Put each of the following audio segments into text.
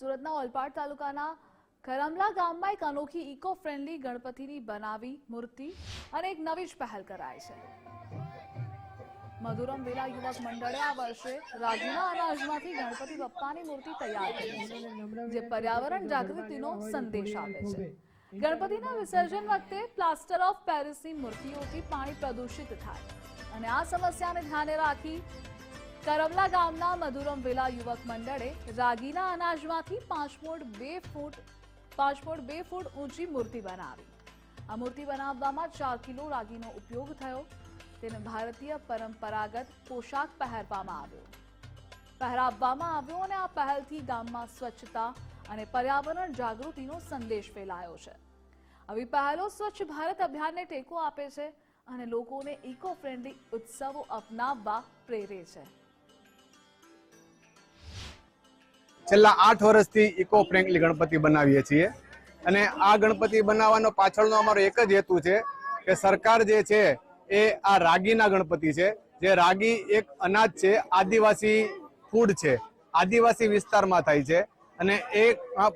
સુરતના ઓલપાડ તાલુકાના કરમલા ગામમાં એક અનોખી ઇકો ફ્રેન્ડલી ગણપતિની બનાવી મૂર્તિ અને એક નવી જ પહેલ કરાય છે. મધુરમ વેલા યુવક મંડળે આ વર્ષે રાજુના અનાજમાંથી ગણપતિ બપ્પાની મૂર્તિ તૈયાર કરી છે, જે પર્યાવરણ જાગૃતિનો સંદેશ આપે છે. ગણપતિના વિસર્જન વખતે પ્લાસ્ટર ઓફ પેરિસની મૂર્તિઓથી પાણી પ્રદૂષિત થાય અને આ સમસ્યાને ધ્યાને રાખી કરમલા ગામના મધુરમ વેલા યુવક મંડળે રાગીના અનાજમાંથી પાંચ ફૂટ બે ફૂટ, પાંચ ફૂટ બે ફૂટ ઊંચી મૂર્તિ બનાવી. આ મૂર્તિ બનાવવામાં ચાર કિલો રાગીનો ઉપયોગ થયો. તેને ભારતીય પરંપરાગત પોશાક પહેરવામાં આવ્યો. પહેરાવવામાં આવ્યો અને આ પહેલથી ગામમાં સ્વચ્છતા અને પર્યાવરણ જાગૃતિનો સંદેશ ફેલાયો છે. આવી પહેલો સ્વચ્છ ભારત અભિયાનને ટેકો આપે છે અને લોકોને ઇકો ફ્રેન્ડલી ઉત્સવો અપનાવવા પ્રેરે છે. છેલ્લા આઠ વર્ષથી ઇકો ફ્રેન્ડલી ગણપતિ બનાવીએ છીએ. અને આ ગણપતિ બનાવવાનો પાછળનો અમારો એક જ હેતુ છે કે સરકાર જે છે એ આ રાગીના ગણપતિ છે. જે રાગી એક અનાજ છે, આદિવાસી ફૂડ છે. આદિવાસી વિસ્તારમાં થાય છે અને એ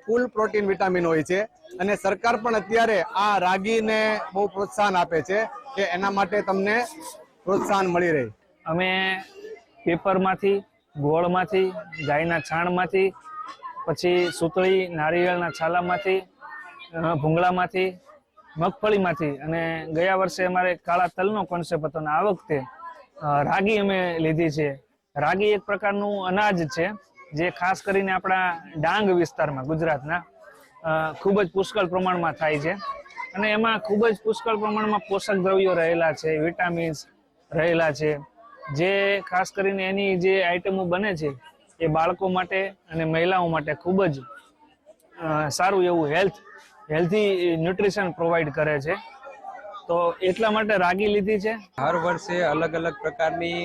ફૂલ પ્રોટીન વિટામિન હોય છે. અને સરકાર પણ અત્યારે આ રાગીને બહુ પ્રોત્સાહન આપે છે કે એના માટે તમને પ્રોત્સાહન મળી રહે. અમે પેપરમાંથી ગોળમાંથી, ગાયના છાણમાંથી, પછી સૂતળી નારિયેળના છાલામાંથી ભૂંગળામાંથી, મગફળીમાંથી. અને ગયા વર્ષે અમારે કાળા તલનો કોન્સેપ્ટ હતો અને આ વખતે રાગી અમે લીધી છે. રાગી એક પ્રકારનું અનાજ છે, જે ખાસ કરીને આપણા ડાંગ વિસ્તારમાં, ગુજરાતના ખૂબ જ પુષ્કળ પ્રમાણમાં થાય છે. અને એમાં ખૂબ જ પુષ્કળ પ્રમાણમાં પોષક દ્રવ્યો રહેલા છે, વિટામિન્સ રહેલા છે. જે ખાસ કરીને એની જે આઈટમો બને છે, એ બાળકો માટે અને મહિલાઓ માટે ખૂબ જ સારું એવું હેલ્થ હેલ્ધી ન્યુટ્રિશન પ્રોવાઈડ કરે છે. તો એટલા માટે રાગી લીધી છે. હર વર્ષે અલગ અલગ પ્રકારની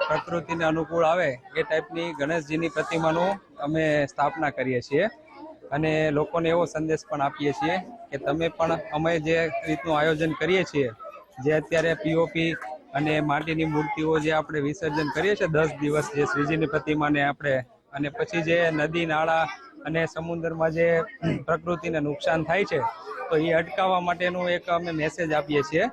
પ્રકૃતિને અનુકૂળ આવે એ ટાઈપની ગણેશજીની પ્રતિમાનું અમે સ્થાપના કરીએ છીએ. અને લોકોને એવો સંદેશ પણ આપીએ છીએ કે તમે પણ અમે જે રીતનું આયોજન કરીએ છીએ, જે અત્યારે પીઓપી અને માટીની મૂર્તિઓ જે આપણે વિસર્જન કરીએ છીએ, દસ દિવસ જે શ્રીજીની પ્રતિમાને આપણે, અને પછી જે નદી, નાળા અને સમુદ્રમાં જે પ્રકૃતિને નુકસાન થાય છે, તો એ અટકાવવા માટેનું એક અમે મેસેજ આપીએ છીએ.